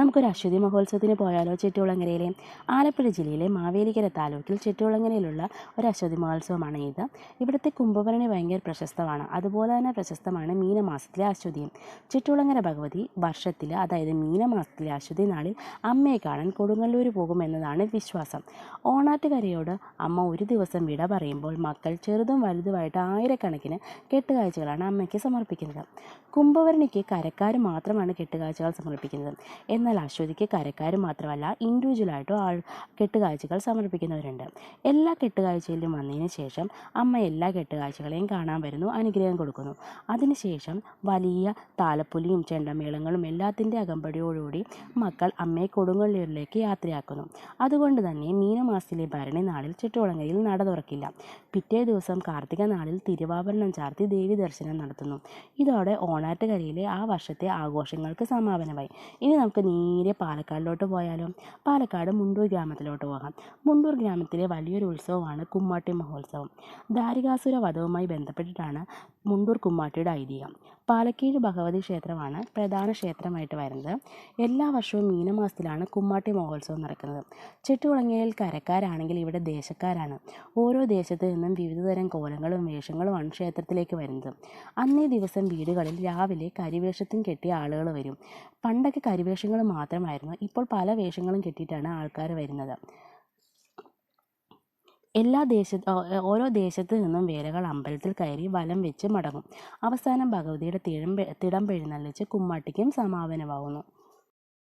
നമുക്കൊരു അശ്വതി മഹോത്സവത്തിന് പോയാലോ ചെട്ടികുളങ്ങരയിലെ? ആലപ്പുഴ ജില്ലയിലെ മാവേലിക്കര താലൂക്കിൽ ചെട്ടികുളങ്ങരയിലുള്ള ഒരു അശ്വതി മഹോത്സവമാണ് ഇത്. ഇവിടുത്തെ കുംഭഭരണി ഭയങ്കര പ്രശസ്തമാണ്. അതുപോലെ തന്നെ പ്രശസ്തമാണ് മീനമാസത്തിലെ അശ്വതിയും ചെട്ടികുളങ്ങര ഭഗവതി വർഷത്തിൽ അതായത് മീനമാസത്തിലെ അശ്വതി നാളിൽ അമ്മയെ കാണാൻ കൊടുങ്ങല്ലൂർ പോകുമെന്നതാണ് വിശ്വാസം. ഓണാട്ടുകരയോട് അമ്മ ഒരു ദിവസം വിട പറയുമ്പോൾ മക്കൾ ചെറുതും വലുതുമായിട്ട് ആയിരക്കണക്കിന് കെട്ടുകാഴ്ചകളാണ് അമ്മയ്ക്ക് സമർപ്പിക്കുന്നത്. കുംഭഭരണിക്ക് കരക്കാർ മാത്രമാണ് കെട്ടുകാഴ്ചകൾ സമർപ്പിക്കുന്നത്. എന്നാൽ അശ്വതിക്ക് കരക്കാർ മാത്രമല്ല ഇൻഡിവിജ്വലായിട്ടും ആൾ കെട്ടുകാഴ്ചകൾ സമർപ്പിക്കുന്നവരുണ്ട്. എല്ലാ കെട്ടുകാഴ്ചയിലും വന്നതിന് ശേഷം അമ്മ എല്ലാ കെട്ടുകാഴ്ചകളെയും കാണാൻ വരുന്നു അനുഗ്രഹം കൊടുക്കുന്നു. അതിനുശേഷം വലിയ താലപ്പൊലിയും ചെണ്ടമേളങ്ങളും എല്ലാത്തിന്റെ അകമ്പടിയോടുകൂടി മക്കൾ അമ്മയെ കൊടുങ്ങല്ലൂരിലേക്ക് യാത്രയാക്കുന്നു. അതുകൊണ്ട് തന്നെ മീനമാസത്തിലെ ഭരണി നാളിൽ ചുറ്റുവളങ്ങയിൽ നട തുറക്കില്ല. പിറ്റേ ദിവസം കാർത്തിക നാളിൽ തിരുവാഭരണം ചാർത്തി ദേവി ദർശനം നടത്തുന്നു. ഇതോടെ ഓണാട്ടുകരയിലെ ആ വർഷത്തെ ആഘോഷങ്ങൾക്ക് സമാപനമായി. ഇനി നമുക്ക് നേരെ പാലക്കാടിലോട്ട് പോയാലോ? പാലക്കാട് മുണ്ടൂർ ഗ്രാമത്തിലോട്ട് പോകാം. മുണ്ടൂർ ഗ്രാമത്തിലെ വലിയൊരു ഉത്സവമാണ് കുമ്മാട്ടി മഹോത്സവം. ദാരികാസുര വധവുമായി ബന്ധപ്പെട്ടിട്ടാണ് മുണ്ടൂർ കുമ്മാട്ടിയുടെ ഐതിഹ്യം. പാലക്കീഴ് ഭഗവതി ക്ഷേത്രമാണ് പ്രധാന ക്ഷേത്രമായിട്ട് വരുന്നത്. എല്ലാ വർഷവും മീനമാസത്തിലാണ് കുമ്മാട്ടി മഹോത്സവം നടക്കുന്നത്. ചെട്ടുകുളങ്ങയിൽ കരക്കാരാണെങ്കിൽ ഇവിടെ ദേശക്കാരാണ്. ഓരോ ദേശത്തു നിന്നും വിവിധതരം കോലങ്ങളും വേഷങ്ങളുമാണ് ക്ഷേത്രത്തിലേക്ക് വരുന്നത്. അന്നേ ദിവസം വീടുകളിൽ രാവിലെ കരിവേഷത്തും കെട്ടിയ ആളുകൾ വരും. പണ്ടൊക്കെ കരിവേഷങ്ങൾ മാത്രമായിരുന്നു. ഇപ്പോൾ പല വേഷങ്ങളും കെട്ടിയിട്ടാണ് ആൾക്കാർ വരുന്നത്. എല്ലാ ദേശ ഓരോ ദേശത്തു നിന്നും വേലകൾ അമ്പലത്തിൽ കയറി വലം വെച്ച് മടങ്ങും. അവസാനം ഭഗവതിയുടെ തിടം തിടം പെഴുന്നള്ളിച്ച് കുമ്മാട്ടിക്കും സമാപനമാകുന്നു